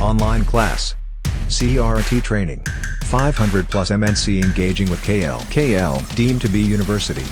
Online class. CRT training. 500 plus MNC engaging with KL. KL deemed to be university.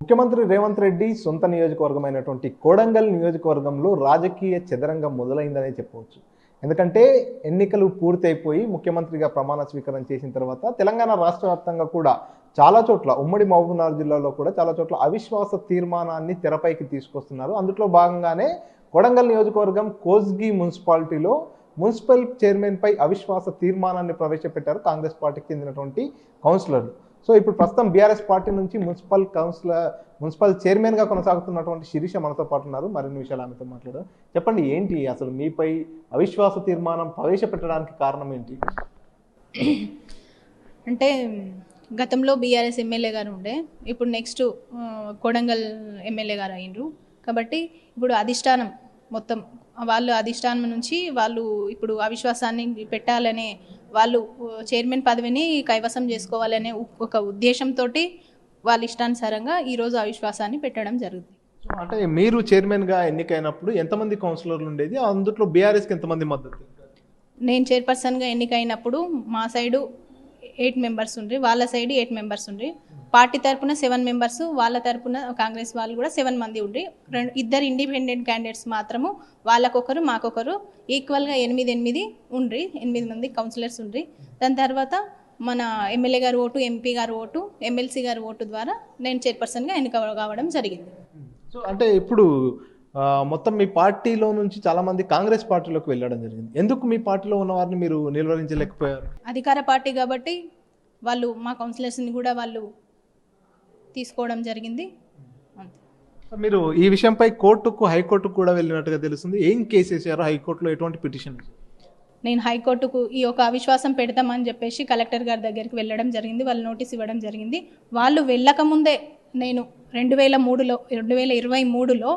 ముఖ్యమంత్రి రేవంత్ రెడ్డి సొంత నియోజకవర్గమైనటువంటి కోడంగల్ నియోజకవర్గంలో రాజకీయ చదరంగం మొదలైందనే చెప్పవచ్చు ఎందుకంటే ఎన్నికలు పూర్తయిపోయి ముఖ్యమంత్రిగా ప్రమాణ స్వీకారం చేసిన తర్వాత తెలంగాణ రాష్ట్ర వ్యాప్తంగా కూడా చాలా చోట్ల ఉమ్మడి మహబూబ్నగర్ జిల్లాలో కూడా చాలా చోట్ల అవిశ్వాస తీర్మానాన్ని తెరపైకి తీసుకొస్తున్నారు అందులో భాగంగానే కొడంగల్ నియోజకవర్గం కోస్గి మున్సిపాలిటీలో మున్సిపల్ చైర్మన్పై అవిశ్వాస తీర్మానాన్ని ప్రవేశపెట్టారు కాంగ్రెస్ పార్టీకి చెందినటువంటి కౌన్సిలర్లు సో ఇప్పుడు ప్రస్తుతం బీఆర్ఎస్ పార్టీ నుంచి మున్సిపల్ కౌన్సిలర్ మున్సిపల్ చైర్మన్గా కొనసాగుతున్నటువంటి శిరీష మనతో పాటు ఉన్నారు. మరిన్ని విషయాలు ఆమెతో మాట్లాడారు చెప్పండి ఏంటి అసలు మీపై అవిశ్వాస తీర్మానం ప్రవేశపెట్టడానికి కారణం ఏంటి? అంటే గతంలో బీఆర్ఎస్ ఎమ్మెల్యే గారు ఉండే ఇప్పుడు నెక్స్ట్ కొడంగల్ ఎమ్మెల్యే గారు అయినరు కాబట్టి ఇప్పుడు అధిష్టానం మొత్తం వాళ్ళు అధిష్టానం నుంచి వాళ్ళు ఇప్పుడు అవిశ్వాసాన్ని పెట్టాలనే వాళ్ళు చైర్మన్ పదవిని కైవసం చేసుకోవాలనే ఒక ఉద్దేశంతో వాళ్ళ ఇష్టానుసారంగా ఈరోజు అవిశ్వాసాన్ని పెట్టడం జరుగుతుంది. అంటే మీరు చైర్మన్గా ఎన్నికైనప్పుడు ఎంతమంది కౌన్సిలర్లు ఉండేది? అందులో బీఆర్ఎస్కి ఎంతమంది మద్దతు? నేను చైర్పర్సన్గా ఎన్నికైనప్పుడు మా సైడు ఎయిట్ మెంబర్స్ ఉండ్రి వాళ్ళ సైడ్ ఎయిట్ మెంబర్స్ ఉండ్రి. పార్టీ తరపున సెవెన్ మెంబర్స్ వాళ్ళ తరపున కాంగ్రెస్ వాళ్ళు కూడా సెవెన్ మంది ఉండ్రి. రెండు ఇద్దరు ఇండిపెండెంట్ క్యాండిడేట్స్ మాత్రము వాళ్ళకొకరు మాకొకరు ఈక్వల్గా ఎనిమిది ఎనిమిది ఉండ్రి ఎనిమిది మంది కౌన్సిలర్స్ ఉండ్రి. దాని తర్వాత మన MLA garu vote MP garu vote MLC garu vote ద్వారా నేను చైర్పర్సన్గా ఎన్నిక కావడం జరిగింది. సో అంటే ఇప్పుడు మొత్తం మీ పార్టీలో నుంచి చాలా మంది కాంగ్రెస్ పార్టీలోకి వెళ్ళడం జరిగింది. ఎందుకు మీ పార్టీలో ఉన్న వారిని మీరు నిలువరించలేకపోయారు అధికార పార్టీ కాబట్టి వాళ్ళు మా కౌన్సిలర్స్ని కూడా వాళ్ళు తీసుకోవడం జరిగింది. మీరు ఈ విషయంపై కోర్టుకు హైకోర్టుకు కూడా వెళ్ళినట్టుగా తెలుస్తుంది. ఏం కేసు వేసారు? హైకోర్టులో ఎటువంటి పిటిషన్? నేను హైకోర్టుకు ఈ యొక్క అవిశ్వాసం పెడతామని చెప్పేసి కలెక్టర్ గారి దగ్గరికి వెళ్ళడం జరిగింది. వాళ్ళు నోటీస్ ఇవ్వడం జరిగింది. వాళ్ళు వెళ్ళకముందే నేను రెండు వేల మూడులో రెండు వేల ఇరవై మూడులో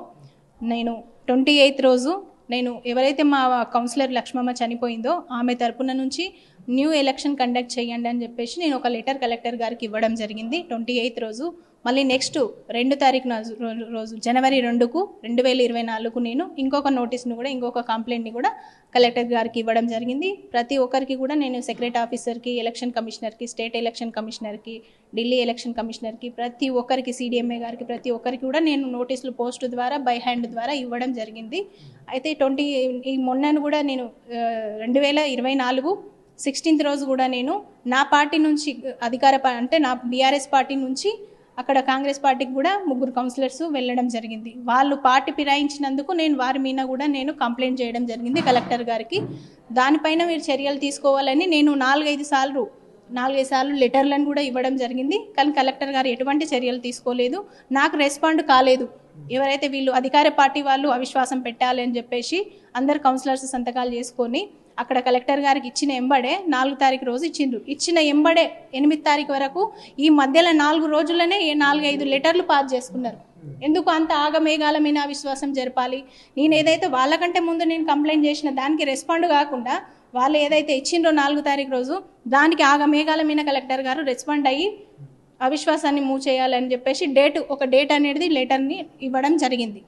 నేను ట్వంటీ ఎయిత్ రోజు నేను ఎవరైతే మా కౌన్సిలర్ లక్ష్మమ్మ చనిపోయిందో ఆమె తరపున నుంచి న్యూ ఎలక్షన్ కండక్ట్ చేయండి అని చెప్పేసి నేను ఒక లెటర్ కలెక్టర్ గారికి ఇవ్వడం జరిగింది ట్వంటీ ఎయిత్ రోజు. మళ్ళీ నెక్స్ట్ రెండు తారీఖున రో- రోజు జనవరి రెండుకు రెండు వేల ఇరవై నాలుగుకు నేను ఇంకొక నోటీస్ను కూడా ఇంకొక కంప్లైంట్ని కూడా కలెక్టర్ గారికి ఇవ్వడం జరిగింది. ప్రతి ఒక్కరికి కూడా నేను సెక్రటరీ ఆఫీసర్కి ఎలక్షన్ కమిషనర్కి స్టేట్ ఎలక్షన్ కమిషనర్కి ఢిల్లీ ఎలక్షన్ కమిషనర్కి ప్రతి ఒక్కరికి సీడీఎంఏ గారికి ప్రతి ఒక్కరికి కూడా నేను నోటీసులు పోస్ట్ ద్వారా బై హ్యాండ్ ద్వారా ఇవ్వడం జరిగింది. అయితే ట్వంటీ ఈ మొన్నను కూడా నేను రెండు వేల ఇరవై నాలుగు సిక్స్టీన్త్ రోజు కూడా నేను నా పార్టీ నుంచి అధికార అంటే నా బీఆర్ఎస్ పార్టీ నుంచి అక్కడ కాంగ్రెస్ పార్టీకి కూడా ముగ్గురు కౌన్సిలర్స్ వెళ్ళడం జరిగింది. వాళ్ళు పార్టీ ఫిరాయించినందుకు నేను వారి మీద కూడా నేను కంప్లైంట్ చేయడం జరిగింది కలెక్టర్ గారికి. దానిపైన మీరు చర్యలు తీసుకోవాలని నేను నాలుగైదు సార్లు నాలుగైదు సార్లు లెటర్లను కూడా ఇవ్వడం జరిగింది. కానీ కలెక్టర్ గారు ఎటువంటి చర్యలు తీసుకోలేదు. నాకు రెస్పాండ్ కాలేదు. ఎవరైతే వీళ్ళు అధికార పార్టీ వాళ్ళు అవిశ్వాసం పెట్టాలి అని చెప్పేసి అందరు కౌన్సిలర్స్ సంతకాలు చేసుకొని అక్కడ కలెక్టర్ గారికి ఇచ్చిన ఎంబడే నాలుగు తారీఖు రోజు ఇచ్చిండ్రు. ఇచ్చిన ఎంబడే ఎనిమిది తారీఖు వరకు ఈ మధ్యలో నాలుగు రోజుల్లోనే ఏ నాలుగు ఐదు లెటర్లు పాస్ చేసుకున్నారు. ఎందుకు అంత ఆగమేఘాలమైన అవిశ్వాసం జరపాలి? నేను ఏదైతే వాళ్ళకంటే ముందు నేను కంప్లైంట్ చేసిన దానికి రెస్పాండ్ కాకుండా వాళ్ళు ఏదైతే ఇచ్చిండ్రో నాలుగు తారీఖు రోజు దానికి ఆగమేఘాలమైన కలెక్టర్ గారు రెస్పాండ్ అయ్యి అవిశ్వాసాన్ని మూవ్ చేయాలని చెప్పేసి డేట్ ఒక డేట్ అనేది లెటర్ని ఇవ్వడం జరిగింది.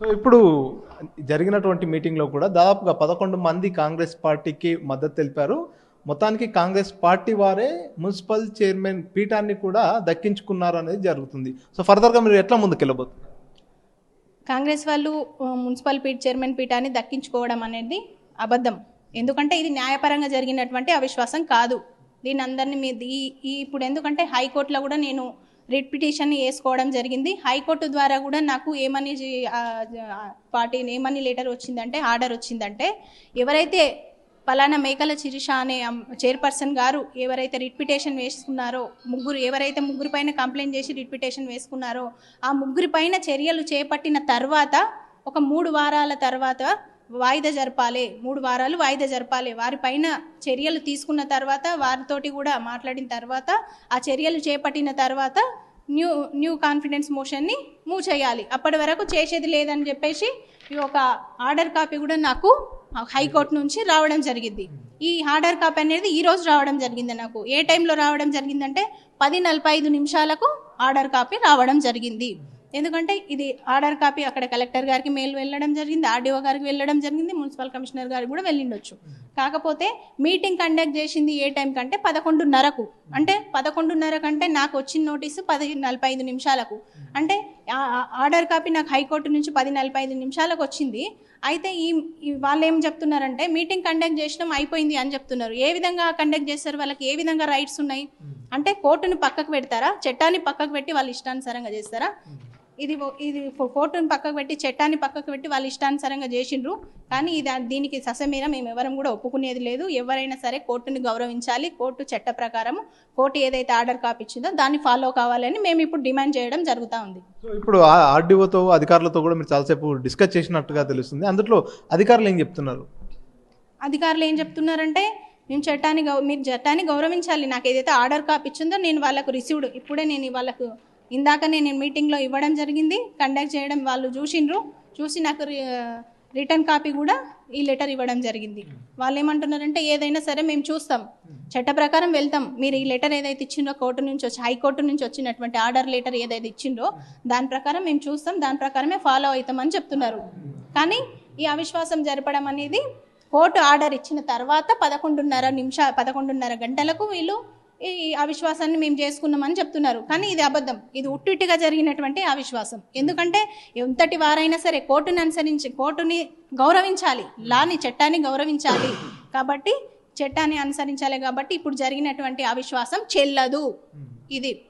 సో ఇప్పుడు జరిగినటువంటి మీటింగ్లో కూడా దాదాపుగా పదకొండు మంది కాంగ్రెస్ పార్టీకి మద్దతు తెలిపారు. మొత్తానికి కాంగ్రెస్ పార్టీ వారే మున్సిపల్ చైర్మన్ పీఠాన్ని కూడా దక్కించుకున్నారు అనేది జరుగుతుంది. సో ఫర్దర్గా మీరు ఎట్లా ముందుకెళ్ళబోతున్నారు కాంగ్రెస్ వాళ్ళు మున్సిపల్ పీఠ చైర్మన్ పీఠాన్ని దక్కించుకోవడం అనేది అబద్ధం. ఎందుకంటే ఇది న్యాయపరంగా జరిగినటువంటి అవిశ్వాసం కాదు. దీని అందరినీ మీ ఈ ఇప్పుడు ఎందుకంటే హైకోర్టులో కూడా నేను రిట్ పిటిషన్ వేసుకోవడం జరిగింది. హైకోర్టు ద్వారా కూడా నాకు ఏమని పార్టీ ఏమని లెటర్ వచ్చిందంటే ఆర్డర్ వచ్చిందంటే ఎవరైతే పలానా మేకల శిరీష అనే చైర్పర్సన్ గారు ఎవరైతే రిట్ వేసుకున్నారో ముగ్గురు ఎవరైతే ముగ్గురు పైన కంప్లైంట్ చేసి రిట్ వేసుకున్నారో ఆ ముగ్గురి పైన చర్యలు చేపట్టిన తర్వాత ఒక మూడు వారాల తర్వాత వాయిదా జరపాలి మూడు వారాలు వాయిదా జరపాలి. వారిపైన చర్యలు తీసుకున్న తర్వాత వారితోటి కూడా మాట్లాడిన తర్వాత ఆ చర్యలు చేపట్టిన తర్వాత న్యూ న్యూ కాన్ఫిడెన్స్ మోషన్ని మూవ్ చేయాలి అప్పటి వరకు చేసేది లేదని చెప్పేసి ఈ ఒక ఆర్డర్ కాపీ కూడా నాకు హైకోర్టు నుంచి రావడం జరిగింది. ఈ ఆర్డర్ కాపీ అనేది ఈ రోజు రావడం జరిగింది నాకు. ఏ టైంలో రావడం జరిగిందంటే పది నలభై ఐదు నిమిషాలకు ఆర్డర్ కాపీ రావడం జరిగింది. ఎందుకంటే ఇది ఆర్డర్ కాపీ అక్కడ కలెక్టర్ గారికి మెయిల్ వెళ్ళడం జరిగింది ఆర్డీఓ గారికి వెళ్ళడం జరిగింది మున్సిపల్ కమిషనర్ గారికి కూడా వెళ్ళిండొచ్చు. కాకపోతే మీటింగ్ కండక్ట్ చేసింది ఏ టైం కంటే పదకొండున్నరకు. అంటే పదకొండున్నర కంటే నాకు వచ్చిన నోటీసు పది నలభై ఐదు నిమిషాలకు. అంటే ఆర్డర్ కాపీ నాకు హైకోర్టు నుంచి పది నలభై ఐదు నిమిషాలకు వచ్చింది. అయితే ఈ వాళ్ళు ఏం చెప్తున్నారంటే మీటింగ్ కండక్ట్ చేసినాం అయిపోయింది అని చెప్తున్నారు. ఏ విధంగా కండక్ట్ చేస్తారు? వాళ్ళకి ఏ విధంగా రైట్స్ ఉన్నాయి? అంటే కోర్టును పక్కకు పెడతారా? చట్టాన్ని పక్కకు పెట్టి వాళ్ళు ఇష్టానుసారంగా చేస్తారా? ఇది ఇది ఫో- కోర్టుని పక్కకు పెట్టి చట్టాన్ని పక్కకు పెట్టి వాళ్ళు ఇష్టానుసారంగా చేసిండ్రు. కానీ ఇది దీనికి ససమీర మేము ఎవరం కూడా ఒప్పుకునేది లేదు. ఎవరైనా సరే కోర్టుని గౌరవించాలి. కోర్టు చట్ట ప్రకారం కోర్టు ఏదైతే ఆర్డర్ కాపీ ఇచ్చిందో దాన్ని ఫాలో కావాలని మేము ఇప్పుడు డిమాండ్ చేయడం జరుగుతూ ఉంది. సో ఇప్పుడు ఆర్డీఓతో అధికారులతో కూడా మీరు చాలాసేపు డిస్కస్ చేసినట్టుగా తెలుస్తుంది. అందులో అధికారులు ఏం చెప్తున్నారు? అధికారులు ఏం చెప్తున్నారంటే మేము చట్టాన్ని గౌ మీరు చట్టాన్ని గౌరవించాలి. నాకు ఏదైతే ఆర్డర్ కాపీ ఇచ్చిందో నేను వాళ్ళకు రిసీవ్డ్ ఇప్పుడే నేను వాళ్ళకు ఇందాక నేను మీటింగ్లో ఇవ్వడం జరిగింది. కండక్ట్ చేయడం వాళ్ళు చూసిండ్రు. చూసి నాకు రి- రిటర్న్ కాపీ కూడా ఈ లెటర్ ఇవ్వడం జరిగింది. వాళ్ళు ఏమంటున్నారంటే ఏదైనా సరే మేము చూస్తాం. చట్ట ప్రకారం వెళ్తాం. మీరు ఈ లెటర్ ఏదైతే ఇచ్చిందో కోర్టు నుంచి వచ్చి హైకోర్టు నుంచి వచ్చినటువంటి ఆర్డర్ లెటర్ ఏదైతే ఇచ్చిందో దాని ప్రకారం మేము చూస్తాం. దాని ప్రకారమే ఫాలో అవుతామని చెప్తున్నారు. కానీ ఈ అవిశ్వాసం జరపడం అనేది కోర్టు ఆర్డర్ ఇచ్చిన తర్వాత పదకొండున్నర నిమిషా పదకొండున్నర గంటలకు వీళ్ళు ఈ అవిశ్వాసాన్ని మేము చేసుకున్నామని చెప్తున్నారు. కానీ ఇది అబద్ధం. ఇది ఉట్టిగా జరిగినటువంటి అవిశ్వాసం. ఎందుకంటే ఎంతటి వారైనా సరే కోర్టుని అనుసరించి కోర్టుని గౌరవించాలి. లాని చట్టాన్ని గౌరవించాలి. కాబట్టి చట్టాన్ని అనుసరించాలి కాబట్టి ఇప్పుడు జరిగినటువంటి అవిశ్వాసం చెల్లదు. ఇది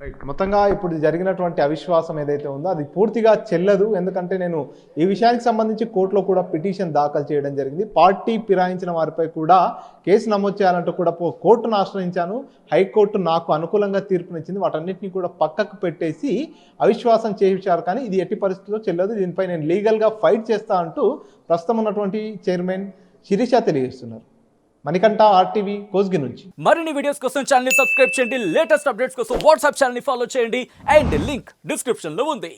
రైట్ మొత్తంగా ఇప్పుడు జరిగినటువంటి అవిశ్వాసం ఏదైతే ఉందో అది పూర్తిగా చెల్లదు. ఎందుకంటే నేను ఈ విషయానికి సంబంధించి కోర్టులో కూడా పిటిషన్ దాఖలు చేయడం జరిగింది. పార్టీ ఫిరాయించిన వారిపై కూడా కేసు నమోదు చేయాలంటూ కూడా కోర్టును ఆశ్రయించాను. హైకోర్టు నాకు అనుకూలంగా తీర్పునిచ్చింది. వాటన్నిటిని కూడా పక్కకు పెట్టేసి అవిశ్వాసం చేయించారు. కానీ ఇది ఎట్టి పరిస్థితుల్లో చెల్లదు. దీనిపై నేను లీగల్గా ఫైట్ చేస్తా అంటూ ప్రస్తుతం ఉన్నటువంటి చైర్మన్ శిరీష తెలియజేస్తున్నారు. మణికంఠ ఆర్టీవీ కోస్గి నుంచి. మరిన్ని వీడియోస్ కోసం ఛానల్ సబ్స్క్రైబ్ చేయండి. లేటెస్ట్ అప్డేట్స్ కోసం వాట్సాప్ ఛానల్ని ఫాలో చేయండి. అండ్ లింక్ డిస్క్రిప్షన్లో ఉంది.